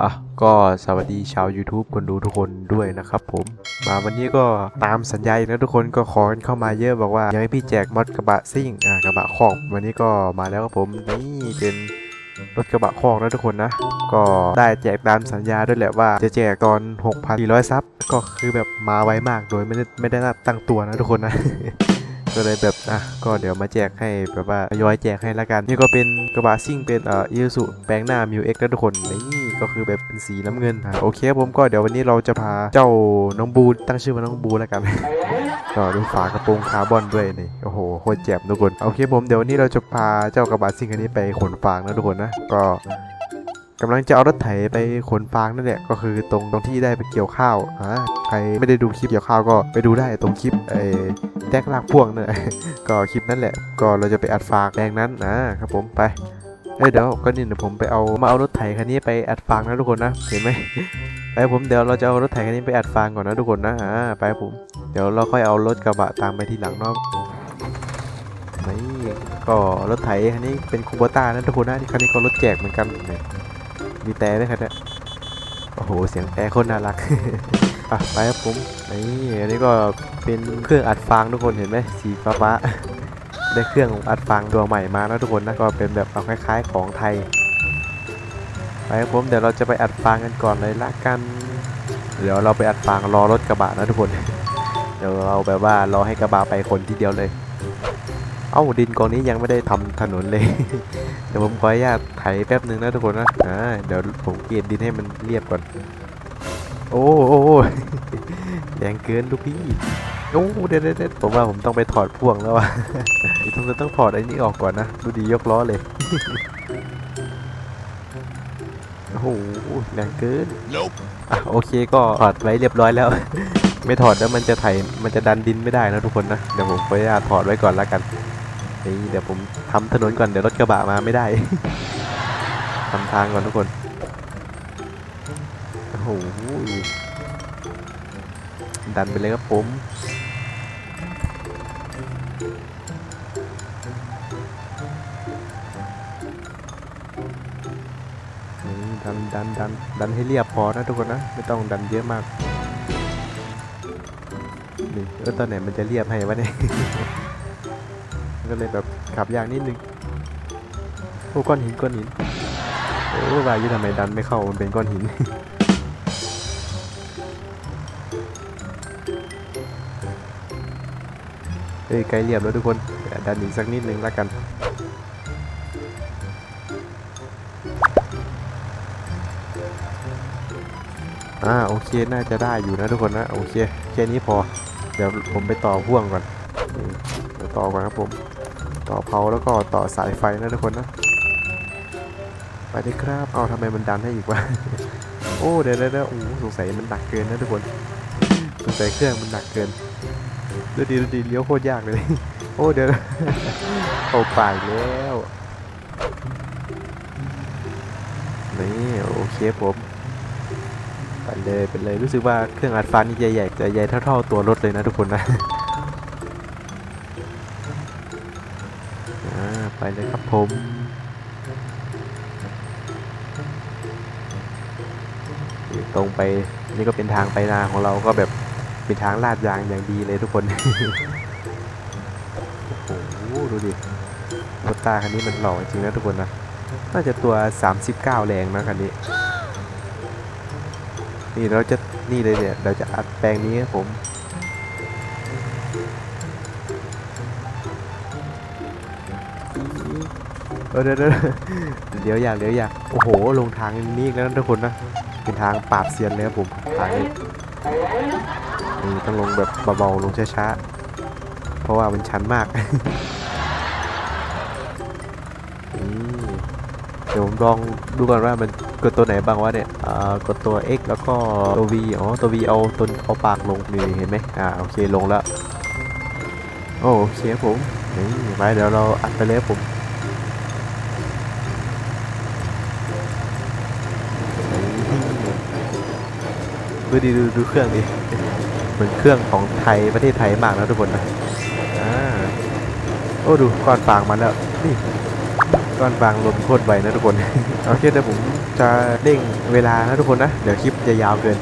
อะก็สวัสดีชาว YouTube คนดูทุกคนด้วยนะครับผมมาวันนี้ก็ตามสัญญาอีกนะทุกคนก็ขอเข้ามาเยอะบอกว่าอยากให้พี่แจกมอดกระบะซิ่งอ่ากระบะคอกวันนี้ก็มาแล้วครับผมนี่เป็นรถกระบะคอกนะทุกคนนะ ก็ได้แจกตามสัญญาด้วยแหละว่าจะแจกตอน 6,400 ซับก็คือแบบมาไวมากโดยไม่ได้ไม่ได้ตั้งตัวนะทุกคนนะก็เลยแบบอะก็เดี๋ยวมาแจกให้แบบว่าทยอยแจกให้ละกัน นี่ก็เป็นกระบะซิ่งเป็นเอ่ออิสุแปลงหน้ามิวเอ็กนะทุกคนนี่ ก็คือแบบเป็นสีน้ำเงินอะโอเคผมก็เดี๋ยววันนี้เราจะพาเจ้าน้องบูตั้งชื่อว่าน้องบูแล้วกันก็ดูฝากระโปรงคาร์บอนด้วยนี่โอ้โหโคตรเจ็บทุกคนโอเคผมเดี๋ยววันนี้เราจะพาเจ้ากระบะซิ่งคันนี้ไปขนฟางนะทุกคนนะก็กำลังจะเอารถไถไปขนฟางนั่นแหละก็คือตรงตรงที่ได้ไปเกี่ยวข้าวอ่าใครไม่ได้ดูคลิปเกี่ยวข้าวก็ไปดูได้ตรงคลิปไอ้แตกลากพ่วงเนี่ยก็คลิปนั้นแหละ ก็เราจะไปอัดฟางแรงนั้นนะครับผมไป เอ้ยเดี๋ยวก็นี่เดี๋ยวผมไปเอามาเอารถไถคันนี้ไปอัดฟางนะทุกคนนะเห็นไหมไปผมเดี๋ยวเราจะเอารถไถคันนี้ไปอัดฟางก่อนนะทุกคนนะอ่าไปผมเดี๋ยวเราค่อยเอารถกระบะตามไปทีหลังเนาะนี่ก็รถไถคันนี้เป็นคูโบต้านะทุกคนนะที่คันนี้ก็รถแจกเหมือนกันมีแต่ด้วยครับเนี่ยโอ้โหเสียงแต่โคนน่ารักอะไปครับผมนี่อันนี้ก็เป็นเครื่องอัดฟางทุกคนเห็นไหมสีฟ้าฟ้า ได้เครื่องอัดฟางตัวใหม่มาแล้วทุกคนนะก็เป็นแบบคล้ายๆของไทยไปครับผมเดี๋ยวเราจะไปอัดฟางกันก่อนเลยละกัน เดี๋ยวเราไปอัดฟางรอรถกระบะนะทุกคน เดี๋ยวเราแบบว่ารอให้กระบะไปคนทีเดียวเลย เอ้าดินกองนี้ยังไม่ได้ทำถนนเลย เดี๋ยวผมขออนุญาตไถแป๊บหนึ่งนะทุกคนนะอ่าเดี๋ยวผมเกลี่ยดินให้มันเรียบก่อน โอ้โอ้โอ้แรงเกินลูกพี่โอ้เด็ดเด็ดผมว่าผมต้องไปถอดพ่วงแล้วว่ะต้องต้องถอดไอ้นี่ออกก่อนนะ ดูดียกล้อเลย โอ้โหแรงเกินอะโอเคก็ถอดไว้เรียบร้อยแล้ว ไม่ถอดแล้วมันจะไถมันจะดันดินไม่ได้นะทุกคนนะ เดี๋ยวผมขออนุญาตถอดไว้ก่อนละกันนี่เดี๋ยวผมทำถนนก่อนเดี๋ยวรถกระบะมาไม่ได้ทำทางก่อนทุกคน โหดันไปเลยครับผมดันดันดันดันให้เรียบพอนะทุกคนนะ ไม่ต้องดันเยอะมากนี่เออตอนไหนมันจะเรียบให้วะเนี่ยก็เลยแบบขับยากนิดนึงโอ้ก้อนหินก้อนหินโอ้วายุทำไมดันไม่เข้ามันเป็นก้อนหิน เอ้ยใกล้เรียบแล้วทุกคนดันอีกสักนิดนึงแล้วกันอ่าโอเคน่าจะได้อยู่นะทุกคนนะโอเคแค่นี้พอ เดี๋ยวผมไปต่อพ่วงก่อนเดี๋ยวต่อก่อนครับผมต่อเผาแล้วก็ต่อสายไฟนะทุกคนนะไปเลยครับเอาทำไมมันดันให้อีกวะโอ้เดี๋ยวเดี๋ยวเดี๋ยวโอ้สงสัยมันหนักเกินนะทุกคนสงสัยเครื่องมันหนักเกิน ดูดีดูดีเลี้ยวโคตรยากเลย โอ้เดี๋ยวเอาไปแล้วนี่โอเคผมไปเลยไปเลยรู้สึกว่าเครื่องอัดฟันนี่ใหญ่ๆจะใหญ่เท่าๆตัวรถเลยนะทุกคนนะไปเลยครับผมตรงไปนี่ก็เป็นทางไปนาของเราก็แบบ เป็นทางลาดยางอย่างดีเลยทุกคน โอ้โห ดูดิรถตาคันนี้มันหล่อจริงนะทุกคนนะ น่าจะตัว 39 แรงนะคันนี้ นี่เราจะนี่เลยเนี่ย เราจะอัดแปลงนี้ครับผมเดี๋ยวเดี๋ยวเดี๋ยวอยากเดี๋ยวอยากโอ้โห ลงทางนี้อีกแล้วนะทุกคนนะ เป็นทางปราบเซียนเลยครับผมทางนี้ ต้องลงแบบเบาๆลงช้าๆ เพราะว่ามันชันมากนี่เดี๋ยวผมลองดูก่อนว่ามันกดตัวไหนบ้างวะเนี่ยอ่ากดตัว X แล้วก็ตัว V อ๋อ ตัว V เอาตัวเอาปากลงนี่เห็นไหมอ่าโอเคลงแล้ว โอเคครับผมนี่ไปเดี๋ยวเราอัดไปเลยครับผมดูดีดูดูเครื่องดิ เหมือนเครื่องของไทยประเทศไทยมากนะทุกคนนะอ่าโอ้ดูก้อนฟางมาแล้วนี่ก้อนฟางหล่นโคตรไวนะทุกคน โอเคเดี๋ยวผมจะเร่งเวลานะทุกคนนะ เดี๋ยวคลิปจะยาวเกิน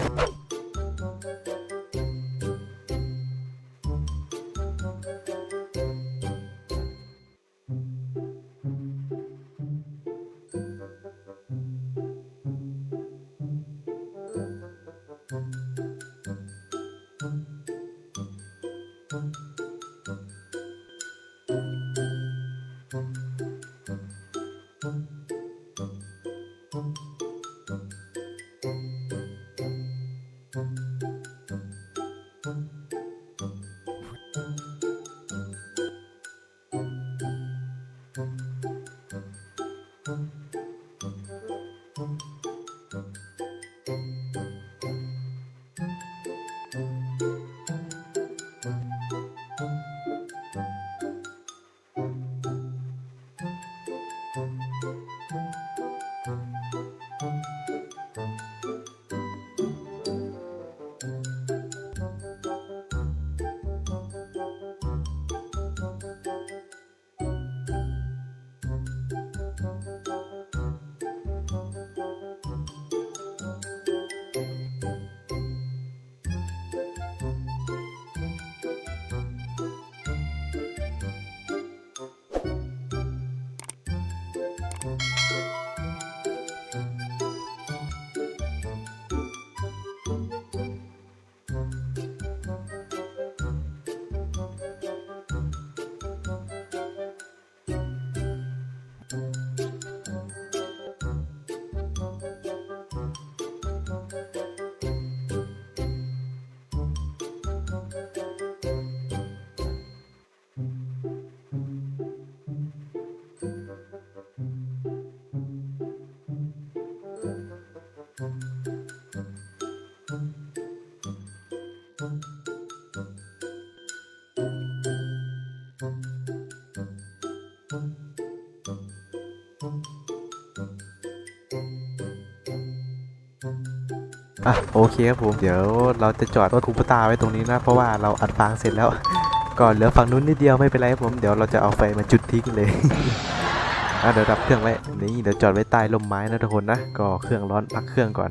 อะโอเคครับผม เดี๋ยวเราจะจอดรถคูปตาไว้ตรงนี้นะ เพราะว่าเราอัดฟางเสร็จแล้ว ก่อนเหลือฝั่งนู้นนิดเดียวไม่เป็นไรครับผม เดี๋ยวเราจะเอาไฟมาจุดทิ้งเลยอะเดี๋ยวดับเครื่องไว้นี่เดี๋ยวจอดไว้ใต้ร่มไม้นะทุกคนนะ ก็เครื่องร้อนพักเครื่องก่อน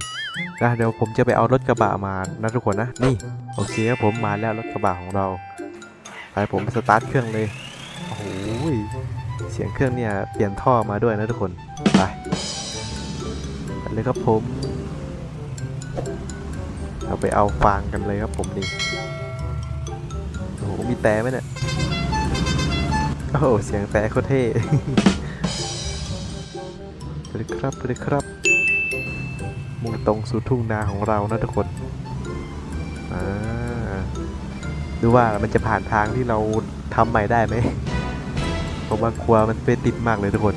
นะเดี๋ยวผมจะไปเอารถกระบะมานะทุกคนนะ นี่โอเคครับผมมาแล้วรถกระบะของเรา ไปผมสตาร์ทเครื่องเลย โอ้โหเสียงเครื่องเนี่ยเปลี่ยนท่อมาด้วยนะทุกคน ไปไปเลยครับผม เราไปเอาฟางกันเลยครับผมนี่โอ้โหมีแต่ไหมเนี่ยโอ้โหเสียงแต่โคตรเท่ไปเลยครับไปเลยครับมุ่งตรงสู่ทุ่งนาของเรานะทุกคนอ่าดูว่ามันจะผ่านทางที่เราทำใหม่ได้ไหมผมว่ากลัวมันไปติดมากเลยทุกคน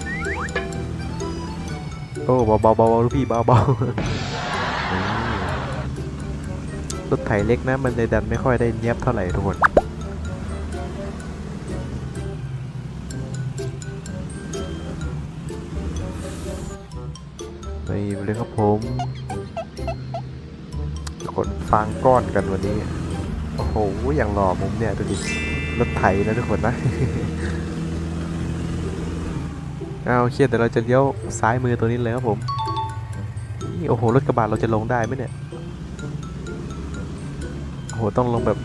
โอ้เบาๆเบาๆลูกพี่เบาๆ รถไถเล็กนะ มันเลยดันไม่ค่อยได้เนียบเท่าไหร่ทุกคนไปเลยครับผมขนฟางก้อนกันวันนี้ โอ้โห อย่างหล่อมุมเนี่ยดูดิรถไถนะทุกคนนะเอาโอเคเดี๋ยวเราจะเลี้ยวซ้ายมือตัวนี้เลยครับผม นี่โอ้โห รถกระบะเราจะลงได้ไหมเนี่ย โอ้โหต้องลงแบบ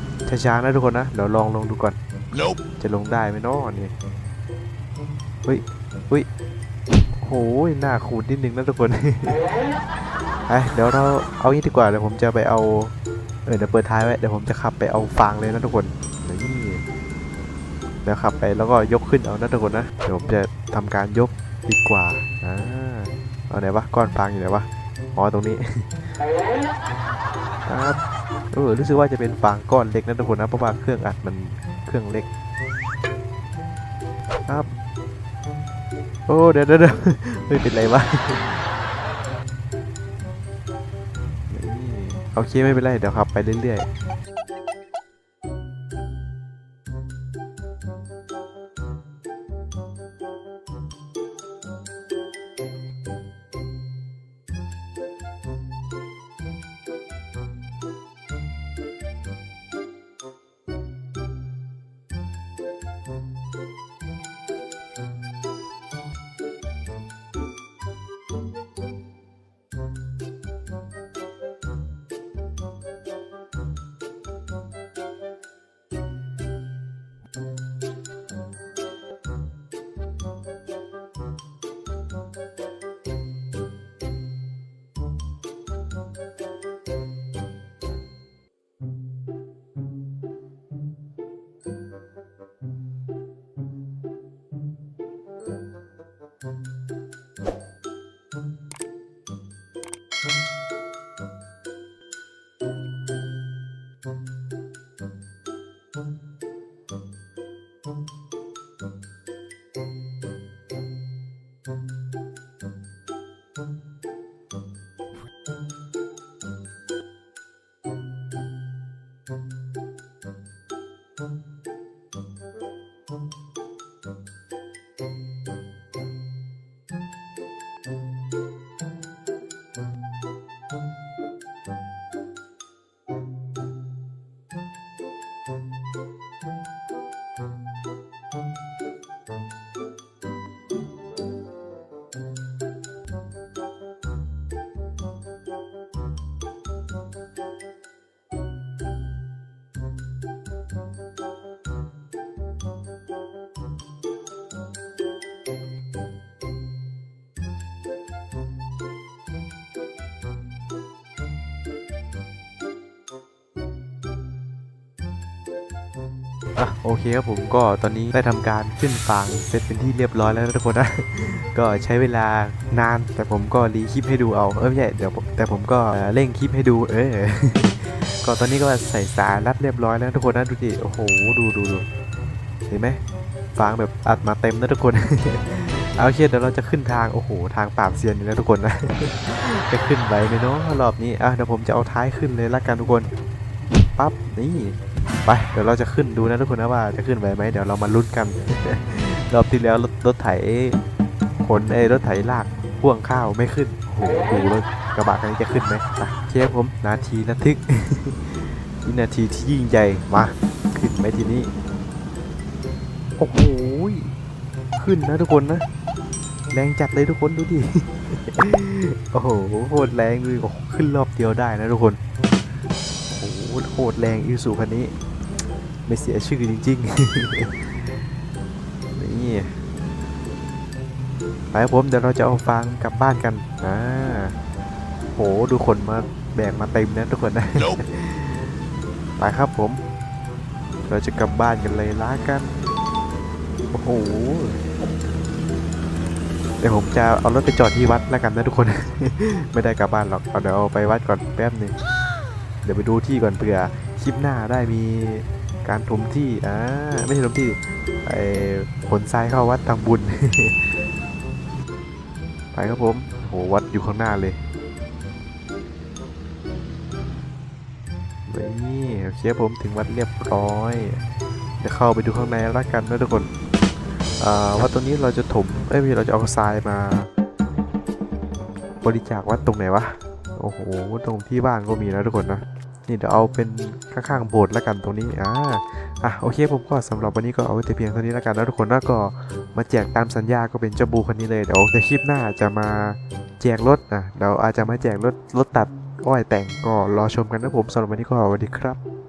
ช้าๆนะทุกคนนะเดี๋ยวลองลงดูก่อน Nope. จะลงได้ไหมเนาะนี่เฮ้ยเฮ้ยโอ้โหหน้าขูดนิดนึงนะทุกคนไปเดี๋ยวเราเอางี้ดีกว่าเดี๋ยวผมจะไปเอาเออเดี๋ยวเปิดท้ายไว้เดี๋ยวผมจะขับไปเอาฟางเลยนะทุกคนนี่เดี๋ยวขับไปแล้วก็ยกขึ้นเอานะทุกคนนะเดี๋ยวผมจะทำการยกดีกว่าอ่าเอาไหนวะก้อนฟางอยู่ไหนวะอ๋อตรงนี้ครับ เออรู้สึกว่าจะเป็นฟางก้อนเล็กนะทุกคนนะเพราะว่าเครื่องอัดมันเครื่องเล็ก ครับ โอ้เดี๋ยวเดี๋ยวเดี๋ยวไม่เป็นไรวะโอเคไม่เป็นไรเดี๋ยวขับไปเรื่อย อะโอเคครับผมก็ตอนนี้ได้ทำการขึ้นฟางเสร็จเป็นที่เรียบร้อยแล้วทุกคนนะ ก็ใช้เวลานานแต่ผมก็รีคลิปให้ดูเอาเออไม่ใช่เดี๋ยวแต่ผมก็เร่งคลิปให้ดูเออก็ตอนนี้ก็ใส่สายรัดเรียบร้อยแล้วทุกคนนะดูดิโอ้โหดูดูดูเห็นไหมฟางแบบอัดมาเต็มนะทุกคนเอาโอเคเดี๋ยวเราจะขึ้นทางโอ้โหทางปราบเซียนนี่นะทุกคนนะจะขึ้นไหวไหมเนาะรอบนี้อะเดี๋ยวผมจะเอาท้ายขึ้นเลยละกันทุกคนปั๊บนี่ ไปเดี๋ยวเราจะขึ้นดูนะทุกคนนะว่าจะขึ้นไหวไหมเดี๋ยวเรามาลุ้นกัน รอบที่แล้วรถรถไถขนไอ้รถไถลากพ่วงข้าวไม่ขึ้นโอ้โหดูรถกระบะคันนี้จะขึ้นไหมไปเชฟผมนาทีระทึกวินาทีที่ยิ่งใหญ่มาขึ้นไหมทีนี้โอ้โหขึ้นนะทุกคนนะแรงจัดเลยทุกคนดูดิโอ้โหโคตรแรงเลยโอ้ขึ้นรอบเดียวได้นะทุกคนโอ้โหโคตรแรงอีซูคันนี้ ไม่เสียชื่อจริงๆ นี่ไปครับผมเดี๋ยวเราจะเอาฟางกลับบ้านกันอ่าโหดูคนมาแบกมาเต็มนะทุกคนนะ ไปครับผม เราจะกลับบ้านกันเลยล้ากัน โอ้โห เดี๋ยวผมจะเอารถไปจอดที่วัดแล้วกันนะทุกคน ไม่ได้กลับบ้านหรอก เอาเดี๋ยวเอาไปวัดก่อนแป๊บหนึง เดี๋ยวไปดูที่ก่อนเผื่อคลิปหน้าได้มี การถมที่อ่าไม่ใช่ถมที่ไอ้ขนทรายเข้าวัดทำบุญ ไปครับผมโหวัดอยู่ข้างหน้าเลยนี่โอเคครับผมถึงวัดเรียบร้อยเดี๋ยวเข้าไปดูข้างในแล้วกันนะทุกคนอ่าวัดตรงนี้เราจะถมเอ้ยเราจะเอาทรายมา บริจาควัดตรงไหนวะโอ้โหตรงที่บ้านก็มีนะทุกคนนะ นี่เดี๋ยวเอาเป็นข้างๆโบสถ์แล้วกันตรงนี้อ่าอะโอเคผมก็สำหรับวันนี้ก็เอาไว้แต่เพียงเท่านี้แล้วกันนะทุกคนแล้วก็มาแจกตามสัญญาก็เป็นเจ้าบูคนนี้เลยเดี๋ยวในคลิปหน้าจะมาแจกรถนะเดี๋ยวอาจจะมาแจกรถรถตัดอ้อยแต่งก็รอชมกันนะผมสำหรับวันนี้ก็สวัสดีครับ